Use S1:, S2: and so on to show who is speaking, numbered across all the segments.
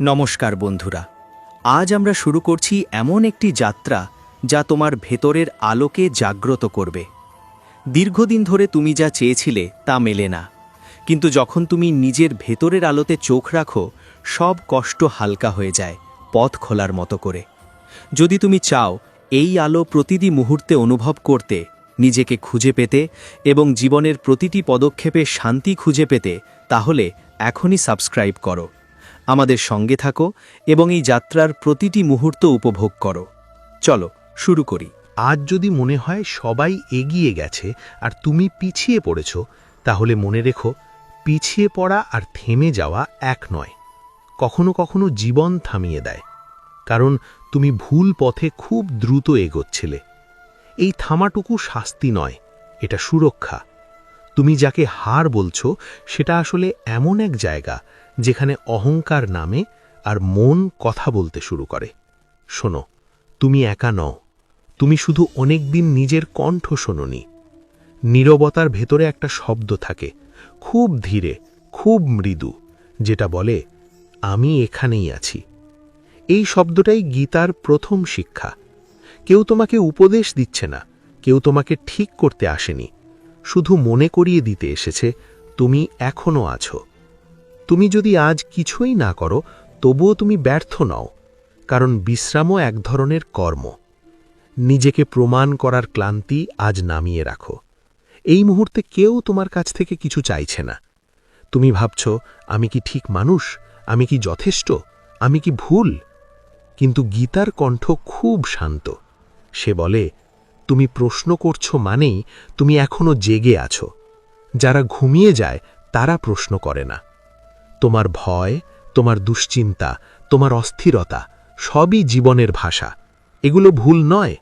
S1: নমস্কার বন্ধুরা। আজ আমরা শুরু করছি এমন একটি যাত্রা যা তোমার ভেতরের আলোকে জাগ্রত করবে। দীর্ঘদিন ধরে তুমি যা চেয়েছিলে তা মেলে না। কিন্তু যখন তুমি নিজের ভেতরের আলোতে চোখ রাখো, সব কষ্ট হালকা হয়ে যায়, পথ খোলার মতো করে। যদি তুমি চাও এই আলো প্রতিটি মুহূর্তে অনুভব করতে, নিজেকে খুঁজে পেতে এবং জীবনের প্রতিটি পদক্ষেপে শান্তি খুঁজে পেতে, তাহলে এখনই সাবস্ক্রাইব করো। আমাদের সঙ্গে থাকো এবং এই যাত্রার প্রতিটি মুহূর্ত উপভোগ করো। চলো, শুরু করি।
S2: আজ যদি মনে হয় সবাই এগিয়ে গেছে আর তুমি পিছিয়ে পড়েছ, তাহলে মনে রেখো, পিছিয়ে পড়া আর থেমে যাওয়া এক নয়। কখনো কখনো জীবন থামিয়ে দেয়। কারণ তুমি ভুল পথে খুব দ্রুত এগোচ্ছিলে। এই থামাটুকু শাস্তি নয়, এটা সুরক্ষা। তুমি যাকে হার বলছো, সেটা আসলে এমন এক জায়গা যেখানে অহংকার নামে আর মন কথা বলতে শুরু করে। শোনো, তুমি একা নও। তুমি শুধু অনেকদিন নিজের কণ্ঠ শোনোনি। নীরবতার ভেতরে একটা শব্দ থাকে, খুব ধীরে, খুব মৃদু, যেটা বলে, আমি এখানেই আছি। এই শব্দটাই গীতার প্রথম শিক্ষা। কেউ তোমাকে উপদেশ দিচ্ছে না, কেউ তোমাকে ঠিক করতে আসেনি। শুধু মনে করিয়ে দিতে এসেছে, তুমি এখনও আছো। তুমি যদি আজ কিছুই না করো, তবুও তুমি ব্যর্থ নও, কারণ বিশ্রামও এক ধরনের কর্ম। নিজেকে প্রমাণ করার ক্লান্তি আজ নামিয়ে রাখো। এই মুহূর্তে কেউ তোমার কাছ থেকে কিছু চাইছে না। তুমি ভাবছ, আমি কি ঠিক মানুষ? আমি কি যথেষ্ট? আমি কি ভুল? কিন্তু গীতার কণ্ঠ খুব শান্ত। সে বলে, তুমি প্রশ্ন করছ মানেই তুমি এখনও জেগে আছো। যারা ঘুমিয়ে যায়, তারা প্রশ্ন করে না। তোমার ভয়, তোমার দুশ্চিন্তা, তোমার অস্থিরতা, সবই জীবনের ভাষা। এগুলো ভুল নয়।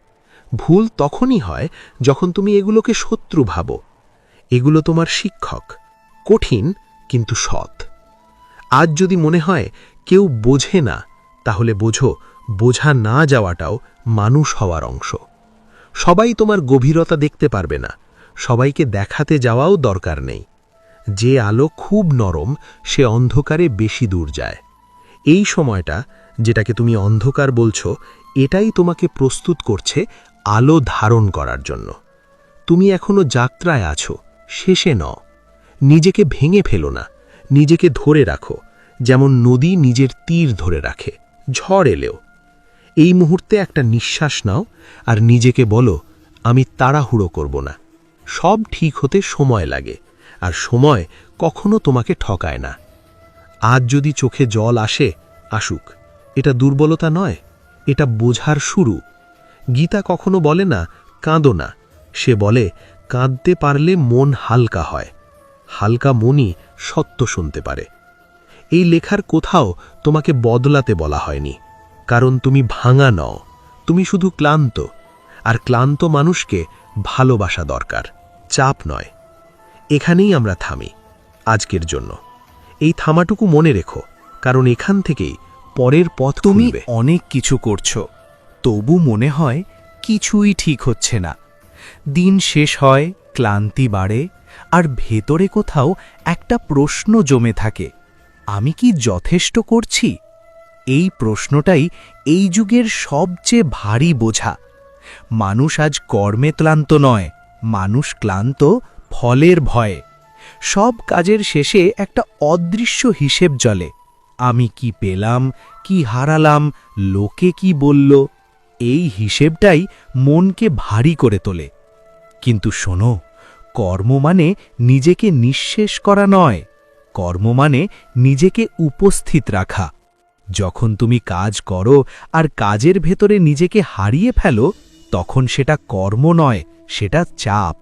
S2: ভুল তখনই হয় যখন তুমি এগুলোকে শত্রু ভাবো। এগুলো তোমার শিক্ষক, কঠিন কিন্তু সৎ। আজ যদি মনে হয় কেউ বোঝে না, তাহলে বোঝো, বোঝা না যাওয়াটাও মানুষ হওয়ার অংশ। সবাই তোমার গভীরতা দেখতে পারবে না। সবাইকে দেখাতে যাওয়াও দরকার নেই। যে আলো খুব নরম, সে অন্ধকারে বেশি দূর যায়। এই সময়টা, যেটাকে তুমি অন্ধকার বলছো, এটাই তোমাকে প্রস্তুত করছে আলো ধারণ করার জন্য। তুমি এখনও যাত্রায় আছো, শেষে ন নিজেকে ভেঙে ফেলো না, নিজেকে ধরে রাখো, যেমন নদী নিজের তীর ধরে রাখে, ঝড় এলেও। এই মুহূর্তে একটা নিঃশ্বাস নাও আর নিজেকে বলো, আমি তাড়াহুড়ো করব না। সব ঠিক হতে সময় লাগে। আর সময় কখনো তোমাকে ঠকায় না। আজ যদি চোখে জল আসে, আসুক। এটা দুর্বলতা নয়, এটা বোঝার শুরু। গীতা কখনো বলে না, কাঁদো না। সে বলে, কাঁদতে পারলে মন হালকা হয়। হালকা মনই সত্য শুনতে পারে। এই লেখার কোথাও তোমাকে বদলাতে বলা হয়নি। কারণ তুমি ভাঙা নও, তুমি শুধু ক্লান্ত। আর ক্লান্ত মানুষকে ভালোবাসা দরকার, চাপ নয়। এখানেই আমরা থামি আজকের জন্য। এই থামাটুকু মনে রেখো কারণ এখান থেকেই পরের পথ
S1: তুমি অনেক কিছু করছ তবু মনে হয় কিছুই ঠিক হচ্ছে না। দিন শেষ হয় ক্লান্তি বাড়ে আর ভেতরে কোথাও একটা প্রশ্ন জমে থাকে আমি কি যথেষ্ট করছি? এই প্রশ্নটাই এই যুগের সবচেয়ে ভারী বোঝা। মানুষ আজ কর্মে ক্লান্ত নয় মানুষ ক্লান্ত ফলের ভয়ে। সব কাজের শেষে একটা অদৃশ্য হিসেব জলে আমি কি পেলাম, কি হারালাম, লোকে কি বলল, এই হিসেবটাই মনকে ভারী করে তোলে। কিন্তু শোনো, কর্ম মানে নিজেকে নিঃশেষ করা নয়, কর্ম মানে নিজেকে উপস্থিত রাখা। যখন তুমি কাজ করো আর কাজের ভেতরে নিজেকে হারিয়ে ফেলো, তখন সেটা কর্ম নয়, সেটা চাপ।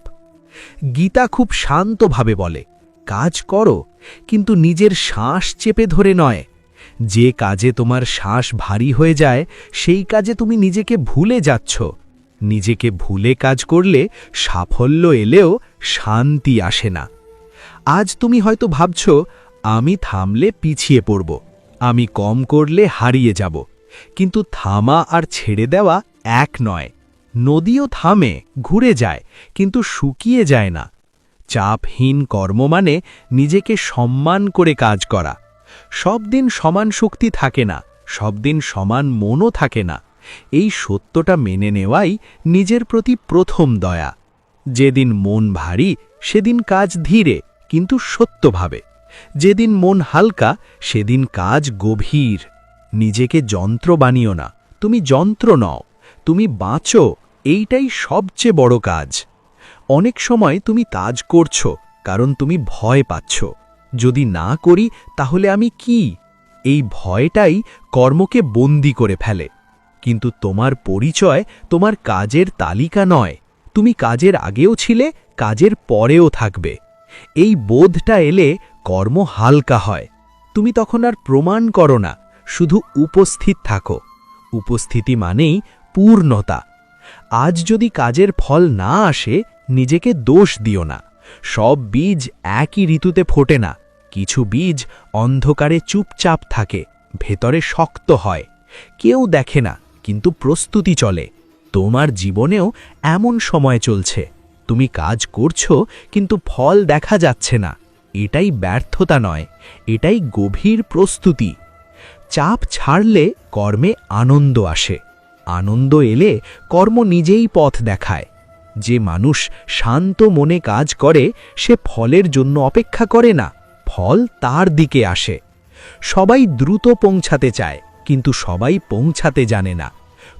S1: গীতা খুব শান্তভাবে বলে, কাজ করো, কিন্তু নিজের শ্বাস চেপে ধরে নয়। যে কাজে তোমার শ্বাস ভারী হয়ে যায়, সেই কাজে তুমি নিজেকে ভুলে যাচ্ছ। নিজেকে ভুলে কাজ করলে সাফল্য এলেও শান্তি আসে না। আজ তুমি হয়তো ভাবছ, আমি থামলে পিছিয়ে পড়ব, আমি কম করলে হারিয়ে যাব। কিন্তু থামা আর ছেড়ে দেওয়া এক নয়। নদীও থামে, ঘুরে যায়, কিন্তু শুকিয়ে যায় না। চাপহীন কর্ম মানে নিজেকে সম্মান করে কাজ করা। সব দিন সমান শক্তি থাকে না সব দিন সমান মনও থাকে না। এই সত্যটা মেনে নেওয়াই নিজের প্রতি প্রথম দয়া। যেদিন মন ভারী, সেদিন কাজ ধীরে, কিন্তু সত্যভাবে। যেদিন মন হালকা, সেদিন কাজ গভীর। নিজেকে যন্ত্র বানিও না, তুমি যন্ত্র নও, তুমি বাঁচো। এইটাই সবচেয়ে বড় কাজ। অনেক সময় তুমি কাজ করছ, কারণ তুমি ভয় পাচ্ছ। যদি না করি, তাহলে আমি কি? এই ভয়টাই কর্মকে বন্দি করে ফেলে। কিন্তু তোমার পরিচয় তোমার কাজের তালিকা নয়। তুমি কাজের আগেও ছিলে, কাজের পরেও থাকবে। এই বোধটা এলে কর্ম হালকা হয়। তুমি তখন আর প্রমাণ করো না, শুধু উপস্থিত থাকো। উপস্থিতি মানেই পূর্ণতা। আজ যদি কাজের ফল না আসে, নিজেকে দোষ দিও না। সব বীজ একই ঋতুতে ফোটে না। কিছু বীজ অন্ধকারে চুপচাপ থাকে, ভেতরে শক্ত হয়। কেউ দেখে না, কিন্তু প্রস্তুতি চলে। তোমার জীবনেও এমন সময় চলছে। তুমি কাজ করছ, কিন্তু ফল দেখা যাচ্ছে না। এটাই ব্যর্থতা নয়, এটাই গভীর প্রস্তুতি। চাপ ছাড়লে কর্মে আনন্দ আসে। আনন্দ এলে কর্ম নিজেই পথ দেখায়। যে মানুষ শান্ত মনে কাজ করে, সে ফলের জন্য অপেক্ষা করে না, ফল তার দিকে আসে। সবাই দ্রুত পৌঁছাতে চায়, কিন্তু সবাই পৌঁছাতে জানে না।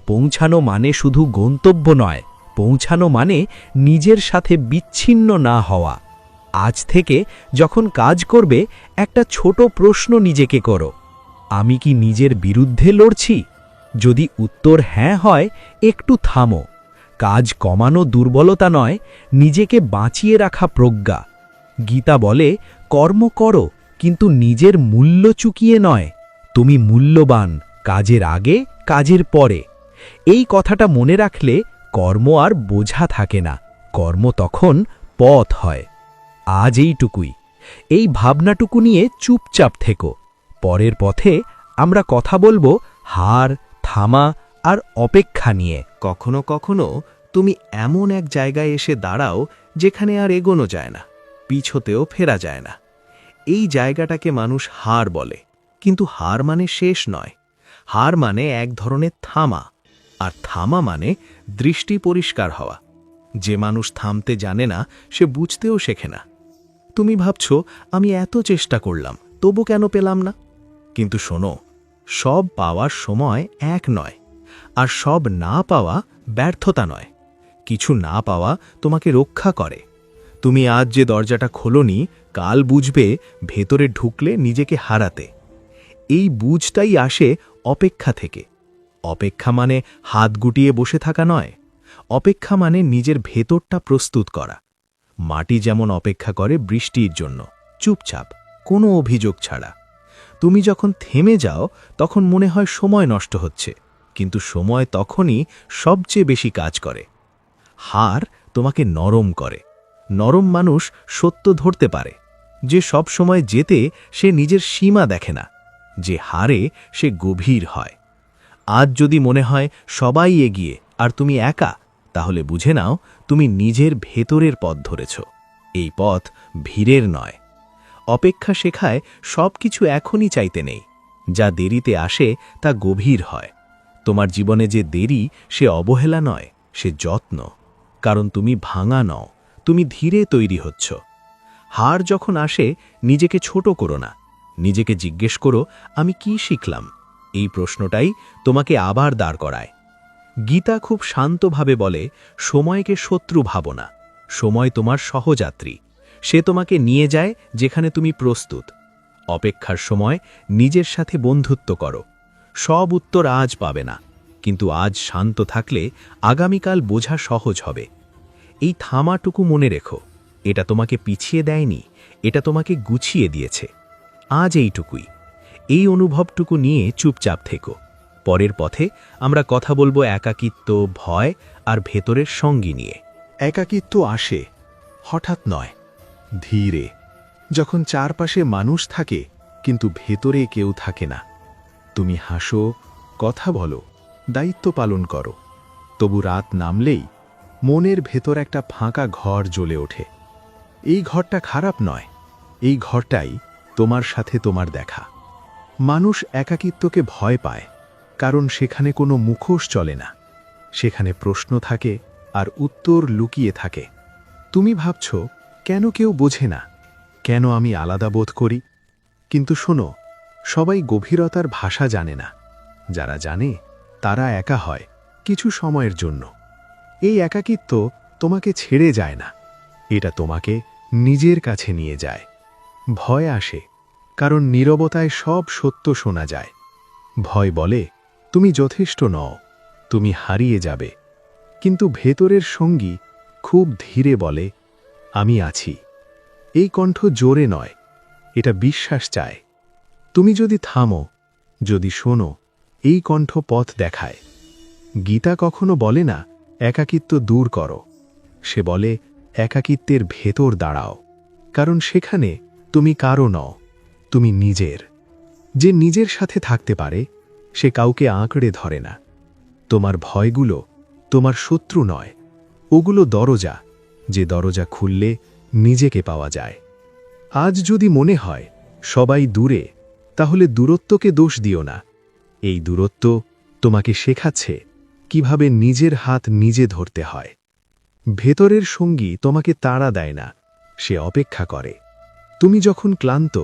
S1: পৌঁছানো মানে শুধু গন্তব্য নয়, পৌঁছানো মানে নিজের সাথে বিচ্ছিন্ন না হওয়া। আজ থেকে যখন কাজ করবে, একটা ছোট প্রশ্ন নিজেকে করো, আমি কি নিজের বিরুদ্ধে লড়ছি? যদি উত্তর হ্যাঁ হয়, একটু থামো। কাজ কমানো দুর্বলতা নয়, নিজেকে বাঁচিয়ে রাখা প্রজ্ঞা। গীতা বলে, কর্ম করো, কিন্তু নিজের মূল্য চুকিয়ে নয়। তুমি মূল্যবান, কাজের আগে, কাজের পরে। এই কথাটা মনে রাখলে কর্ম আর বোঝা থাকে না। কর্ম তখন পথ হয়। আজ এইটুকুই। এই ভাবনাটুকু নিয়ে চুপচাপ থেকো। পরের পথে আমরা কথা বলব হার থামা আর অপেক্ষা নিয়ে
S2: কখনো কখনো তুমি এমন এক জায়গায় এসে দাঁড়াও যেখানে আর এগোনো যায় না, পিছতেও ফেরা যায় না। এই জায়গাটাকে মানুষ হার বলে, কিন্তু হার মানে শেষ নয়। হার মানে এক ধরনের থামা, আর থামা মানে দৃষ্টি পরিষ্কার হওয়া। যে মানুষ থামতে জানে না, সে বুঝতেও শেখে না। তুমি ভাবছ, আমি এত চেষ্টা করলাম, তবু কেন পেলাম না? কিন্তু শোনো সব পাওয়ার সময় এক নয়, আর সব না পাওয়া ব্যর্থতা নয়। কিছু না পাওয়া তোমাকে রক্ষা করে। তুমি আজ যে দরজাটা খোলনি, কাল বুঝবে ভেতরে ঢুকলে নিজেকে হারাতে। এই বুঝটাই আসে অপেক্ষা থেকে। অপেক্ষা মানে হাত গুটিয়ে বসে থাকা নয়, অপেক্ষা মানে নিজের ভেতরটা প্রস্তুত করা। মাটি যেমন অপেক্ষা করে বৃষ্টির জন্য, চুপচাপ, কোনো অভিযোগ ছাড়া। তুমি যখন থেমে যাও, তখন মনে হয় সময় নষ্ট হচ্ছে, কিন্তু সময় তখনই সবচেয়ে বেশি কাজ করে। হার তোমাকে নরম করে। নরম মানুষ সত্য ধরতে পারে। যে সব সময় যেতে সে নিজের সীমা দেখে না, যে হারে সে গভীর হয়। আজ যদি মনে হয় সবাই এগিয়ে, আর তুমি একা, তাহলে বুঝে নাও তুমি নিজের ভেতরের পথ ধরেছ। এই পথ ভিড়ের নয়। অপেক্ষা শেখায় সব কিছু এখনই চাইতে নেই। যা দেরিতে আসে তা গভীর হয়। তোমার জীবনে যে দেরি, সে অবহেলা নয়, সে যত্ন। কারণ তুমি ভাঙা নও, তুমি ধীরে তৈরি হচ্ছ। হার যখন আসে, নিজেকে ছোট করো না। নিজেকে জিজ্ঞেস করো, আমি কি শিখলাম? এই প্রশ্নটাই তোমাকে আবার দাঁড় করায়। গীতা খুব শান্তভাবে বলে, সময়কে শত্রু ভাবনা সময় তোমার সহযাত্রী। সে তোমাকে নিয়ে যায় যেখানে তুমি প্রস্তুত। অপেক্ষার সময় নিজের সাথে বন্ধুত্ব করো। সব উত্তর আজ পাবে না, কিন্তু আজ শান্ত থাকলে আগামীকাল বোঝা সহজ হবে। এই থামাটুকু মনে রেখো, এটা তোমাকে পিছিয়ে দেয়নি, এটা তোমাকে গুছিয়ে দিয়েছে। আজ এইটুকুই। এই অনুভবটুকু নিয়ে চুপচাপ থেকো। পরের পথে আমরা কথা বলব একাকিত্ব, ভয় আর ভেতরের সঙ্গী নিয়ে। একাকিত্ব আসে, হঠাৎ নয়। ধীরে। যখন চারপাশে মানুষ থাকে, কিন্তু ভেতরে কেউ থাকে না। তুমি হাসো, কথা বলো, দায়িত্ব পালন করো। তবু রাত নামলেই মনের ভেতর একটা ফাঁকা ঘর জ্বলে ওঠে। এই ঘরটা খারাপ নয়, এই ঘরটাই তোমার সাথে তোমার দেখা। মানুষ একাকিত্বকে ভয় পায়, কারণ সেখানে কোনো মুখোশ চলে না। সেখানে প্রশ্ন থাকে আর উত্তর লুকিয়ে থাকে। তুমি ভাবছ কেন কেউ বোঝে না কেন আমি আলাদা বোধ করি? কিন্তু শোনো, সবাই গভীরতার ভাষা জানে না। যারা জানে, তারা একা হয় কিছু সময়ের জন্য। এই একাকিত্ব তোমাকে ছেড়ে যায় না। এটা তোমাকে নিজের কাছে নিয়ে যায়। ভয় আসে, কারণ নীরবতায় সব সত্য শোনা যায়। ভয় বলে, তুমি যথেষ্ট নও, তুমি হারিয়ে যাবে। কিন্তু ভেতরের সঙ্গী খুব ধীরে বলে আমি আছি। এই কণ্ঠ জোরে নয়, এটা বিশ্বাস চায়। তুমি যদি থামো, যদি শোনো, এই কণ্ঠ পথ দেখায়। গীতা কখনো বলে না, একাকিত্ব দূর করো। সে বলে, একাকিত্বের ভেতর দাঁড়াও। কারণ সেখানে তুমি কারও নও, তুমি নিজের। যে নিজের সাথে থাকতে পারে, সে কাউকে আঁকড়ে ধরে না। তোমার ভয়গুলো তোমার শত্রু নয়, ওগুলো দরজা। যে দরজা খুললে নিজেকে পাওয়া যায়। আজ যদি মনে হয়, সবাই দূরে, তাহলে দূরত্বকে দোষ দিও না। এই দূরত্ব তোমাকে শেখাচ্ছে কীভাবে নিজের হাত নিজে ধরতে হয়। ভেতরের সঙ্গী তোমাকে তাড়া দেয় না, সে অপেক্ষা করে। তুমি যখন ক্লান্ত,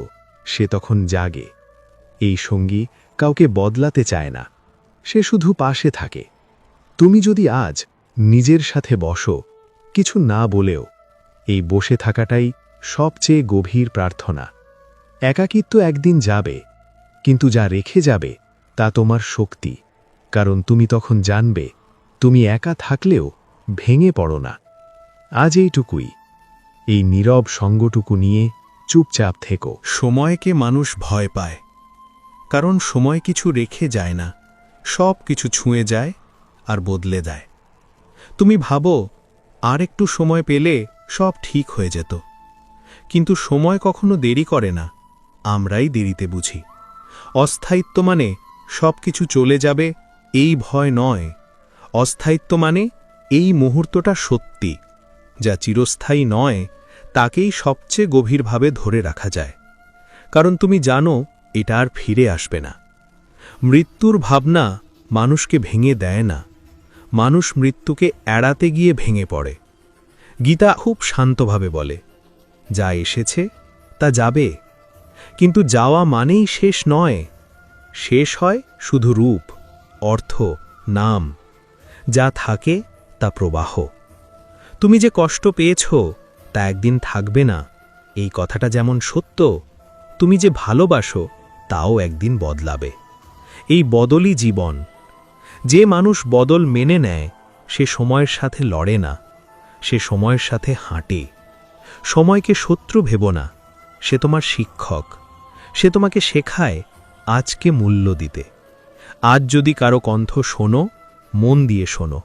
S2: সে তখন জাগে। এই সঙ্গী কাউকে বদলাতে চায় না, সে শুধু পাশে থাকে। তুমি যদি আজ নিজের সাথে বসো কিছু না বলেও এই বসে থাকাটাই সবচেয়ে গভীর প্রার্থনা। একাকিত্ব একদিন যাবে, কিন্তু যা রেখে যাবে তা তোমার শক্তি, কারণ তুমি তখন জানবে তুমি একা থাকলেও ভেঙে পড়ো না। আজ এইটুকুই। এই নীরব সঙ্গটুকু নিয়ে চুপচাপ থেকো।
S1: সময়কে মানুষ ভয় পায়, কারণ সময় কিছু রেখে যায় না সব কিছু ছুঁয়ে যায় আর বদলে দেয়। তুমি ভাবো আর একটু সময় পেলে সব ঠিক হয়ে যেত। কিন্তু সময় কখনো দেরি করে না, আমরাই দেরিতে বুঝি। অস্থায়িত্ব মানে সব কিছু চলে যাবে এই ভয় নয়। অস্থায়িত্ব মানে এই মুহূর্তটা সত্যি, যা চিরস্থায়ী নয়, তাকেই সবচেয়ে গভীরভাবে ধরে রাখা যায়। কারণ তুমি জানো, এটা আর ফিরে আসবে না। মৃত্যুর ভাবনা মানুষকে ভেঙে দেয় না। মানুষ মৃত্যুকে এড়াতে গিয়ে ভেঙে পড়ে। গীতা খুব শান্তভাবে বলে, যা এসেছে, তা যাবে। কিন্তু যাওয়া মানেই শেষ নয়। শেষ হয় শুধু রূপ, অর্থ, নাম। যা থাকে, তা প্রবাহ। তুমি যে কষ্ট পেয়েছ, তা একদিন থাকবে না। এই কথাটা যেমন সত্য, তুমি যে ভালোবাসো, তাও একদিন বদলাবে। এই বদলই জীবন। যে মানুষ বদল মেনে নেয়, সে সময়ের সাথে লড়ে না, সে সময়ের সাথে হাঁটে। সময়কে শত্রু ভেব না, সে তোমার শিক্ষক, সে তোমাকে শেখায় আজকে মূল্য দিতে। আজ যদি কারও কণ্ঠ শোনো, মন দিয়ে শোনো,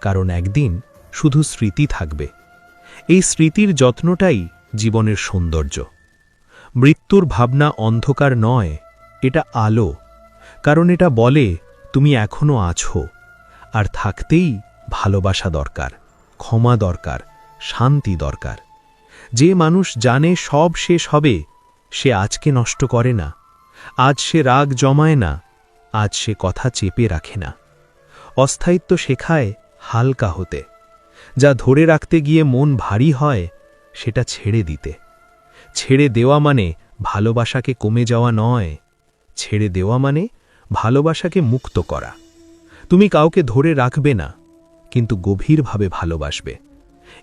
S1: কারণ একদিন শুধু স্মৃতি থাকবে। এই স্মৃতির যত্নটাই জীবনের সৌন্দর্য। মৃত্যুর ভাবনা অন্ধকার নয়, এটা আলো, কারণ এটা বলে তুমি এখনও আছো। আর থাকতেই ভালোবাসা দরকার, ক্ষমা দরকার, শান্তি দরকার। যে মানুষ জানে সব শেষ হবে, সে আজকে নষ্ট করে না। আজ সে রাগ জমায় না, আজ সে কথা চেপে রাখে না। অস্থায়িত্ব শেখায় হালকা হতে। যা ধরে রাখতে গিয়ে মন ভারী হয়, সেটা ছেড়ে দিতে। ছেড়ে দেওয়া মানে ভালোবাসাকে কমে যাওয়া নয়। ছেড়ে দেওয়া মানে ভালোবাসাকে মুক্ত করা। তুমি কাউকে ধরে রাখবে না, কিন্তু গভীরভাবে ভালোবাসবে।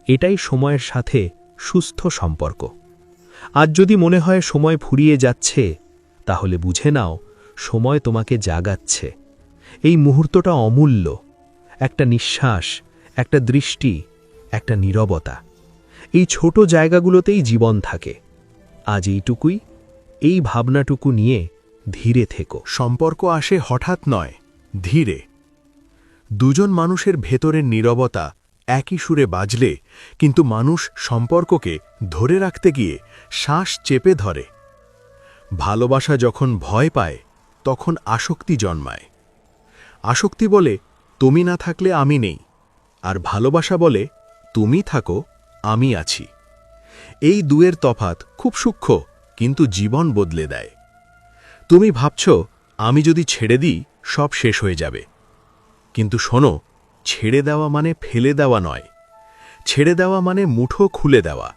S1: এটাই সময়ের সাথে সুস্থ সম্পর্ক। আজ যদি মনে হয় সময় ফুরিয়ে যাচ্ছে, তাহলে বুঝে নাও সময় তোমাকে জাগাচ্ছে। এই মুহূর্তটা অমূল্য। একটা নিঃশ্বাস, একটা দৃষ্টি, একটা নীরবতা। এই ছোট জায়গাগুলোতেই জীবন থাকে। আজ এইটুকুই। এই ভাবনাটুকু নিয়ে ধীরে থেকো।
S2: সম্পর্ক আসে হঠাৎ নয়, ধীরে। দুজন মানুষের ভেতরের নীরবতা একই সুরে বাজলে, কিন্তু মানুষ সম্পর্ককে ধরে রাখতে গিয়ে শ্বাস চেপে ধরে। ভালোবাসা যখন ভয় পায়, তখন আসক্তি জন্মায়। আসক্তি বলে, তুমি না থাকলে আমি নেই। আর ভালোবাসা বলে, তুমি থাকো, আমি আছি। এই দুয়ের তফাত খুব সূক্ষ্ম, কিন্তু জীবন বদলে দেয়। তুমি ভাবছ, আমি যদি ছেড়ে দিই, সব শেষ হয়ে যাবে। কিন্তু শোনো, ছেড়ে দেওয়া মানে ফেলে দেওয়া নয়। ছেড়ে দেওয়া মানে মুঠো খুলে দেওয়া।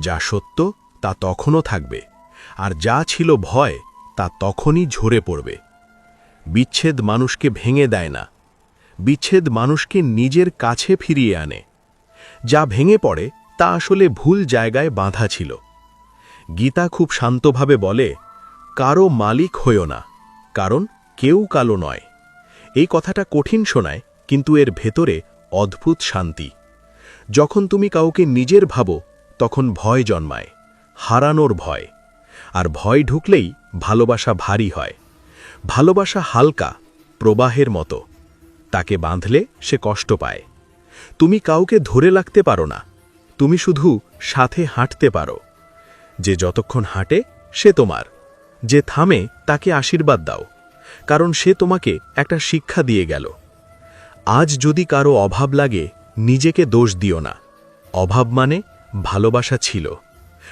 S2: যা সত্য, তা তখনও থাকবে। আর যা ছিল ভয়, তা তখনই ঝরে পড়বে। বিচ্ছেদ মানুষকে ভেঙে দেয় না। বিচ্ছেদ মানুষকে নিজের কাছে ফিরিয়ে আনে। যা ভেঙে পড়ে, তা আসলে ভুল জায়গায় বাঁধা ছিল। গীতা খুব শান্তভাবে বলে কারও মালিক হইও না, কারণ কেউ কালো নয়। এই কথাটা কঠিন শোনায়, কিন্তু এর ভেতরে অদ্ভুত শান্তি। যখন তুমি কাউকে নিজের ভাবো, তখন ভয় জন্মায়, হারানোর ভয়। আর ভয় ঢুকলেই ভালোবাসা ভারী হয়। ভালোবাসা হালকা, প্রবাহের মতো। তাকে বাঁধলে সে কষ্ট পায়। তুমি কাউকে ধরে লাগতে পারো না, তুমি শুধু সাথে হাঁটতে পারো। যে যতক্ষণ হাঁটে, সে তোমার। যে থামে তাকে আশীর্বাদ দাও, কারণ সে তোমাকে একটা শিক্ষা দিয়ে গেল। আজ যদি কারও অভাব লাগে, নিজেকে দোষ দিও না। অভাব মানে ভালোবাসা ছিল,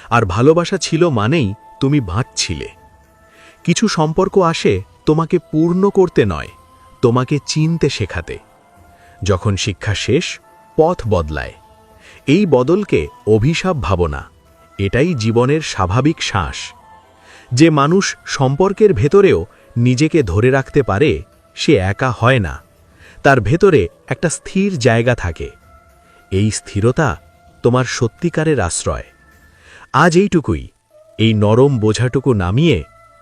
S2: আর ভালোবাসা ছিল মানেই তুমি বাঁচছিলে। কিছু সম্পর্ক আসে তোমাকে পূর্ণ করতে নয়, তোমাকে চিনতে শেখাতে। যখন শিক্ষা শেষ, পথ বদলায়। এই বদলকে অভিশাপ ভাবনা, এটাই জীবনের স্বাভাবিক শ্বাস। যে মানুষ সম্পর্কের ভেতরেও নিজেকে ধরে রাখতে পারে, সে একা হয় না। তার ভেতরে একটা স্থির জায়গা থাকে। এই স্থিরতা তোমার সত্যিকারের আশ্রয়। আজ এইটুকুই। এই নরম বোঝাটুকু নামিয়ে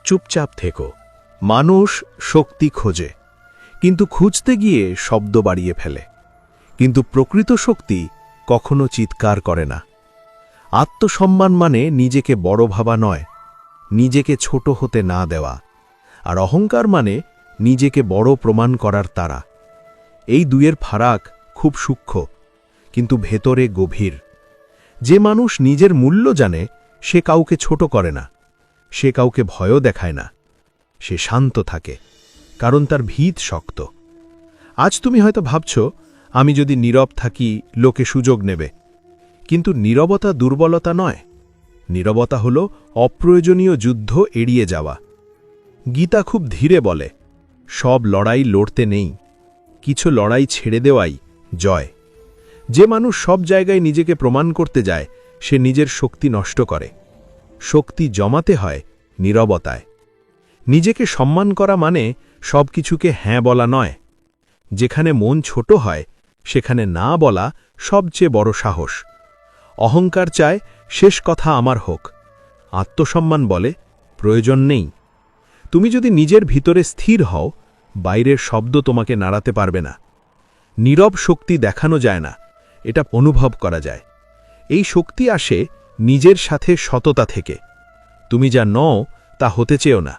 S2: চুপচাপ থেকো।
S1: মানুষ শক্তি খোঁজে, কিন্তু খুঁজতে গিয়ে শব্দ বাড়িয়ে ফেলে। কিন্তু প্রকৃত শক্তি কখনো চিৎকার করে না। আত্মসম্মান মানে নিজেকে বড় ভাবা নয় নিজেকে ছোট হতে না দেওয়া, আর অহংকার মানে নিজেকে বড় প্রমাণ করার তারা। এই দুয়ের ফারাক খুব সূক্ষ্ম, কিন্তু ভেতরে গভীর। যে মানুষ নিজের মূল্য জানে, সে কাউকে ছোট করে না, সে কাউকে ভয়ও দেখায় না, সে শান্ত থাকে, কারণ তার ভিত শক্ত। আজ তুমি হয়তো ভাবছ, আমি যদি নীরব থাকি, লোকে সুযোগ নেবে, কিন্তু নীরবতা দুর্বলতা নয়। নীরবতা হল অপ্রয়োজনীয় যুদ্ধ এড়িয়ে যাওয়া। গীতা খুব ধীরে বলে, সব লড়াই লড়তে নেই, কিছু লড়াই ছেড়ে দেওয়াই জয়। যে মানুষ সব জায়গায় নিজেকে প্রমাণ করতে যায়, সে নিজের শক্তি নষ্ট করে। শক্তি জমাতে হয় নীরবতায়। নিজেকে সম্মান করা মানে সব কিছুকে হ্যাঁ বলা নয়। যেখানে মন ছোট হয়, সেখানে না বলা সবচেয়ে বড় সাহস। অহংকার চায় শেষ কথা আমার হোক। আত্মসম্মান বলে, প্রয়োজন নেই। তুমি যদি নিজের ভিতরে স্থির হও, বাইরের শব্দ তোমাকে নাড়াতে পারবে না। নীরব শক্তি দেখানো যায় না, এটা অনুভব করা যায়। এই শক্তি আসে নিজের সাথে সততা থেকে। তুমি যা নও, তা হতে চেও না।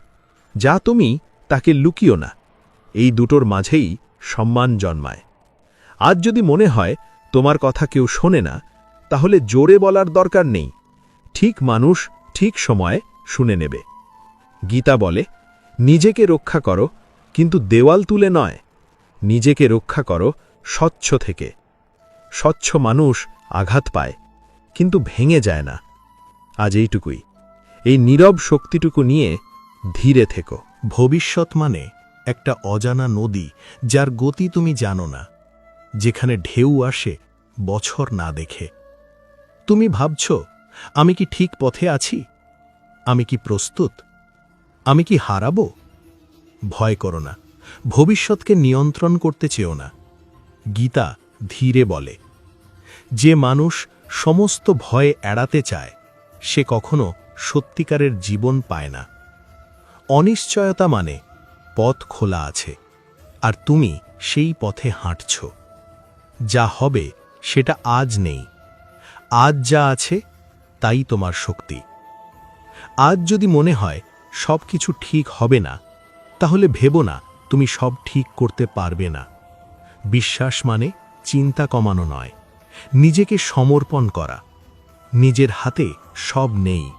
S1: যা তুমি, তাকে লুকিও না। এই দুটোর মাঝেই সম্মান জন্মায়। আজ যদি মনে হয়, তোমার কথা কেউ শোনে না তাহলে জোরে বলার দরকার নেই। ঠিক মানুষ ঠিক সময়ে শুনে নেবে। গীতা বলে, নিজেকে রক্ষা করো, কিন্তু দেওয়াল তুলে নয়। নিজেকে রক্ষা করো স্বচ্ছ থেকে। স্বচ্ছ মানুষ আঘাত পায়, কিন্তু ভেঙে যায় না। আজ এইটুকুই। এই নীরব শক্তিটুকু নিয়ে ধীরে থেকো। ভবিষ্যৎ মানে একটা অজানা নদী যার গতি তুমি জানো না, যেখানে ঢেউ আসে বছর না দেখে। তুমি ভাবছ, আমি কি ঠিক পথে আছি? আমি কি প্রস্তুত? আমি কি হারাবো? ভয় করো না। ভবিষ্যৎকে নিয়ন্ত্রণ করতে চেও না। গীতা ধীরে বলে, যে মানুষ সমস্ত ভয় এড়াতে চায়, সে কখনো সত্যিকারের জীবন পায় না। অনিশ্চয়তা মানে পথ খোলা আছে, আর তুমি সেই পথে হাঁটছ। যা হবে, সেটা আজ নেই। আজ যা আছে, তাই তোমার শক্তি। আজ যদি মনে হয় সব কিছু ঠিক হবে না, তাহলে ভেবো না তুমি সব ঠিক করতে পারবে না। বিশ্বাস মানে চিন্তা কমানো নয়, নিজেকে সমর্পণ করা। নিজের হাতে সব নেই,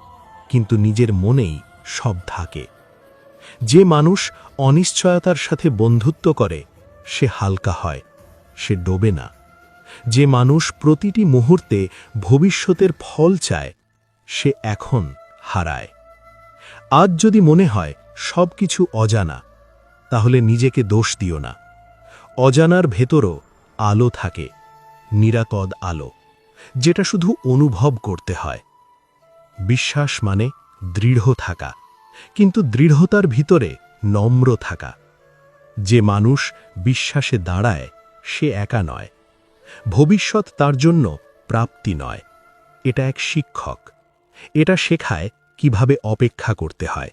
S1: কিন্তু নিজের মনেই সব থাকে। যে মানুষ অনিশ্চয়তার সাথে বন্ধুত্ব করে, সে হালকা হয়, সে ডোবে না। যে মানুষ প্রতিটি মুহূর্তে ভবিষ্যতের ফল চায়, সে এখন হারায়। আজ যদি মনে হয়
S2: সব কিছু অজানা, তাহলে নিজেকে দোষ দিও না। অজানার ভেতরও আলো থাকে, নিরাপদ আলো, যেটা শুধু অনুভব করতে হয়। বিশ্বাস মানে দৃঢ় থাকা, কিন্তু দৃঢ়তার ভিতরে নম্র থাকা। যে মানুষ বিশ্বাসে দাঁড়ায়, সে একা নয়। ভবিষ্যৎ তার জন্য প্রাপ্তি নয়। এটা এক শিক্ষক। এটা শেখায় কীভাবে অপেক্ষা করতে হয়,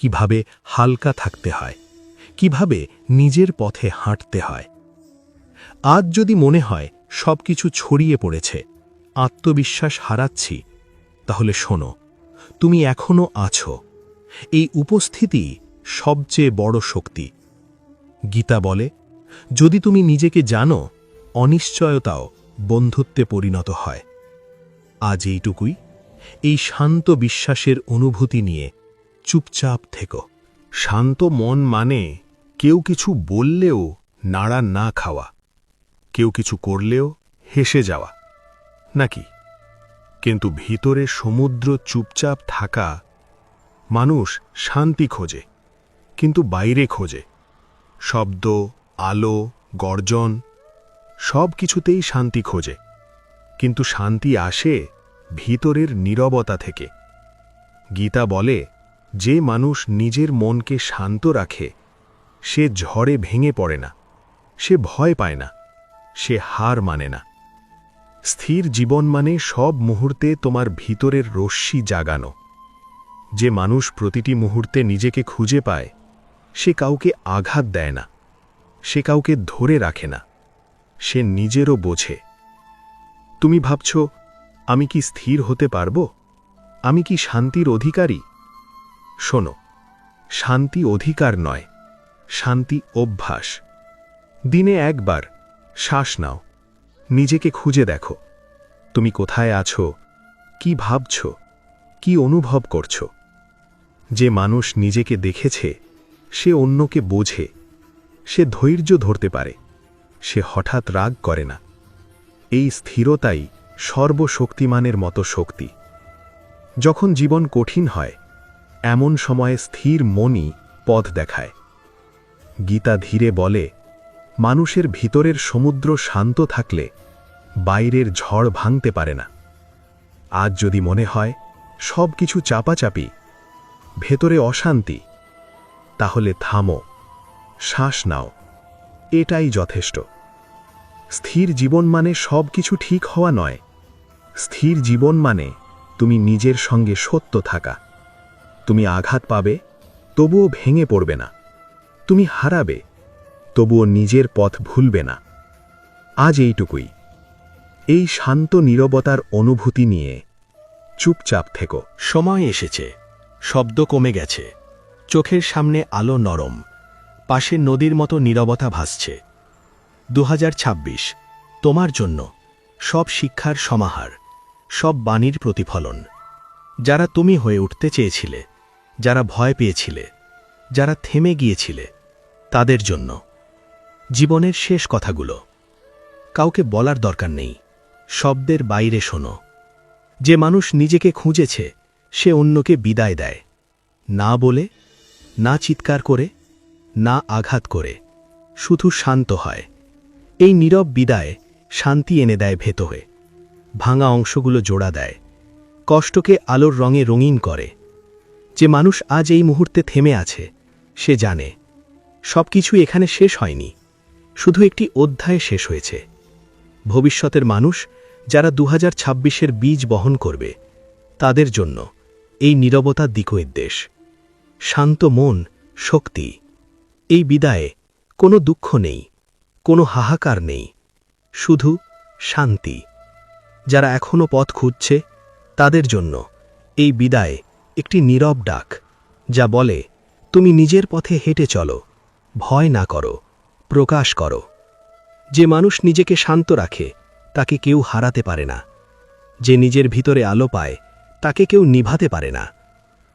S2: কীভাবে হালকা থাকতে হয়, কীভাবে নিজের পথে হাঁটতে হয়। আজ যদি মনে হয় সব কিছু ছড়িয়ে পড়েছে, আত্মবিশ্বাস হারাচ্ছি, তাহলে শোনো, তুমি এখনও আছো। এই উপস্থিতি সবচেয়ে বড় শক্তি। গীতা বলে, যদি তুমি নিজেকে জানো অনিশ্চয়তাও বন্ধুত্বে পরিণত হয়। আজ এইটুকুই। এই শান্ত বিশ্বাসের অনুভূতি নিয়ে চুপচাপ থেকো। শান্ত মন মানে কেউ কিছু বললেও নাড়া না খাওয়া। কেউ কিছু করলেও হেসে যাওয়া। নাকি? কিন্তু ভিতরে সমুদ্র চুপচাপ থাকা মানুষ শান্তি খোঁজে, কিন্তু বাইরে খোঁজে। শব্দ, আলো, গর্জন সব কিছুতেই শান্তি খোঁজে। কিন্তু শান্তি আসে ভিতরের নীরবতা থেকে। গীতা বলে, যে মানুষ নিজের মনকে শান্ত রাখে, সে ঝড়ে ভেঙে পড়ে না, সে ভয় পায় না, সে হার মানে না। স্থির জীবন মানে সব মুহূর্তে তোমার ভিতরের রশ্মি জাগানো। যে মানুষ প্রতিটি মুহূর্তে নিজেকে খুঁজে পায়, সে কাউকে আঘাত দেয় না, সে কাউকে ধরে রাখে না। সে নিজেরও বোঝে। তুমি ভাবছ, আমি কি স্থির হতে পারব? আমি কি শান্তির অধিকারী? শোনো, শান্তি অধিকার নয়, শান্তি অভ্যাস। দিনে একবার শ্বাস নাও, নিজেকে খুঁজে দেখো। তুমি কোথায় আছো? কি ভাবছ? কি অনুভব করছ? যে মানুষ নিজেকে দেখেছে, সে অন্যকে বোঝে, সে ধৈর্য ধরতে পারে। সে হঠাৎ রাগ করে না। এই স্থিরতাই সর্বশক্তিমানের মতো শক্তি। যখন জীবন কঠিন হয়, এমন সময়ে স্থির মনই পথ দেখায়। গীতা ধীরে বলে, মানুষের ভিতরের সমুদ্র শান্ত থাকলে বাইরের ঝড় ভাঙতে পারে না। আজ যদি মনে হয় সব কিছু চাপাচাপি, ভেতরে অশান্তি, তাহলে থামো, শ্বাস নাও। এটাই যথেষ্ট। স্থির জীবন মানে সব কিছু ঠিক হওয়া নয়। স্থির জীবন মানে তুমি নিজের সঙ্গে সত্য থাকা। তুমি আঘাত পাবে, তবুও ভেঙে পড়বে না। তুমি হারাবে, তবুও নিজের পথ ভুলবে না। আজ এইটুকুই। এই শান্ত নীরবতার অনুভূতি নিয়ে চুপচাপ থেকো।
S3: সময় এসেছে, শব্দ কমে গেছে, চোখের সামনে আলো নরম। পাশে নদীর মতো নীরবতা ভাসছে। দু হাজার ছাব্বিশ, তোমার জন্য সব শিক্ষার সমাহার, সব বাণীর প্রতিফলন। যারা তুমি হয়ে উঠতে চেয়েছিলে, যারা ভয় পেয়েছিলে, যারা থেমে গিয়েছিলে, তাদের জন্য। জীবনের শেষ কথাগুলো। কাউকে বলার দরকার নেই, শব্দের বাইরে শোনো। যে মানুষ নিজেকে খুঁজেছে, সে অন্যকে বিদায় দেয়। না বলে, না চিৎকার করে না আঘাত করে, শুধু শান্ত হয়। এই নীরব বিদায় শান্তি এনে দেয় ভেতরে ভাঙা অংশগুলো জোড়া দেয়। কষ্টকে আলোর রঙে রঙিন করে। যে মানুষ আজ এই মুহূর্তে থেমে আছে, সে জানে সব কিছু এখানে শেষ হয়নি, শুধু একটি অধ্যায় শেষ হয়েছে। ভবিষ্যতের মানুষ যারা দু হাজার বীজ বহন করবে, তাদের জন্য এই নীরবতা দিকনির্দেশ। শান্ত মন, শক্তি এই বিদায়ে কোনো দুঃখ নেই, কোনো হাহাকার নেই, শুধু শান্তি। যারা এখনও পথ খুঁজছে, তাদের জন্য এই বিদায় একটি নীরব ডাক, যা বলে, তুমি নিজের পথে হেঁটে চলো, ভয় না করো, প্রকাশ করো। যে মানুষ নিজেকে শান্ত রাখে, তাকে কেউ হারাতে পারে না। যে নিজের ভিতরে আলো পায়, তাকে কেউ নিভাতে পারে না।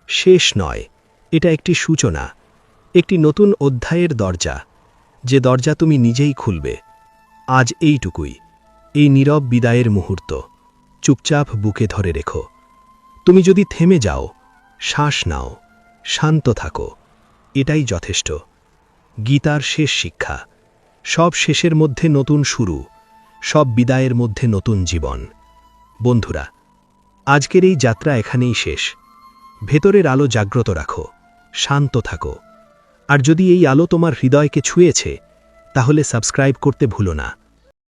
S3: শেষ নয়, এটা একটি সূচনা একটি নতুন অধ্যায়ের দরজা, যে দরজা তুমি নিজেই খুলবে। আজ এইটুকুই। এই নীরব বিদায়ের মুহূর্ত, চুপচাপ বুকে ধরে রেখো। তুমি যদি থেমে যাও, শ্বাস নাও, শান্ত থাকো,
S2: এটাই যথেষ্ট। গীতার শেষ শিক্ষা, সব শেষের মধ্যে নতুন শুরু, সব বিদায়ের মধ্যে নতুন জীবন। বন্ধুরা, আজকের এই যাত্রা এখানেই শেষ। ভেতরের আলো জাগ্রত রাখো, শান্ত থাকো। আর যদি এই আলো তোমার হৃদয়কে ছুঁয়েছে তাহলে সাবস্ক্রাইব করতে ভুলো না।